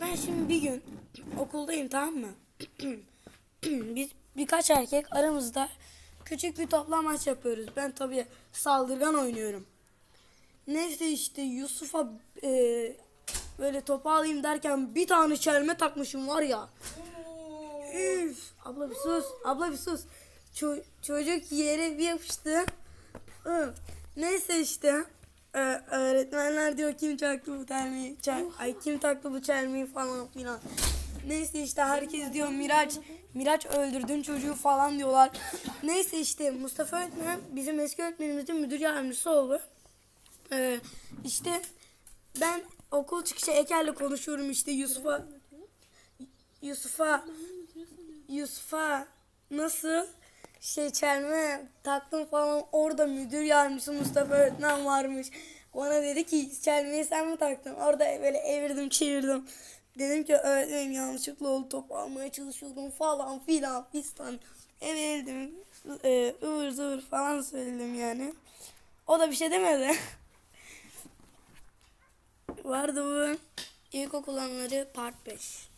Ben şimdi bir gün okuldayım tamam mı? Biz birkaç erkek aramızda küçük bir toplam maç yapıyoruz. Ben tabii saldırgan oynuyorum. Neyse işte Yusuf'a e, böyle topu alayım derken bir tane çelme takmışım var ya. Üf, abla bir sus. Abla bir sus. Ço- çocuk yere bir yapıştı. Neyse işte. E, öğretmenler diyor kim taktı bu çelmeyi. Çel- Ay kim taktı bu çelmeyi falan filan. Neyse işte herkes diyor Miraç. Miraç öldürdün çocuğu falan diyorlar. Neyse işte Mustafa öğretmen bizim eski öğretmenimizin müdür yardımcısı oldu. Ee, işte ben okul çıkışı Eker'le konuşuyorum işte Yusuf'a Yusuf'a Yusuf'a nasıl şey çelme taktım falan orada müdür yardımcısı Mustafa öğretmen varmış. Bana dedi ki çelmeyi sen mi taktın? Orada böyle evirdim çevirdim. Dedim ki öğretmenim yanlışlıkla oldu top almaya çalışıyordum falan filan fistan. Evirdim e, ıvır zıvır falan söyledim yani. O da bir şey demedi. Vardı bu ilkokul anıları part 5.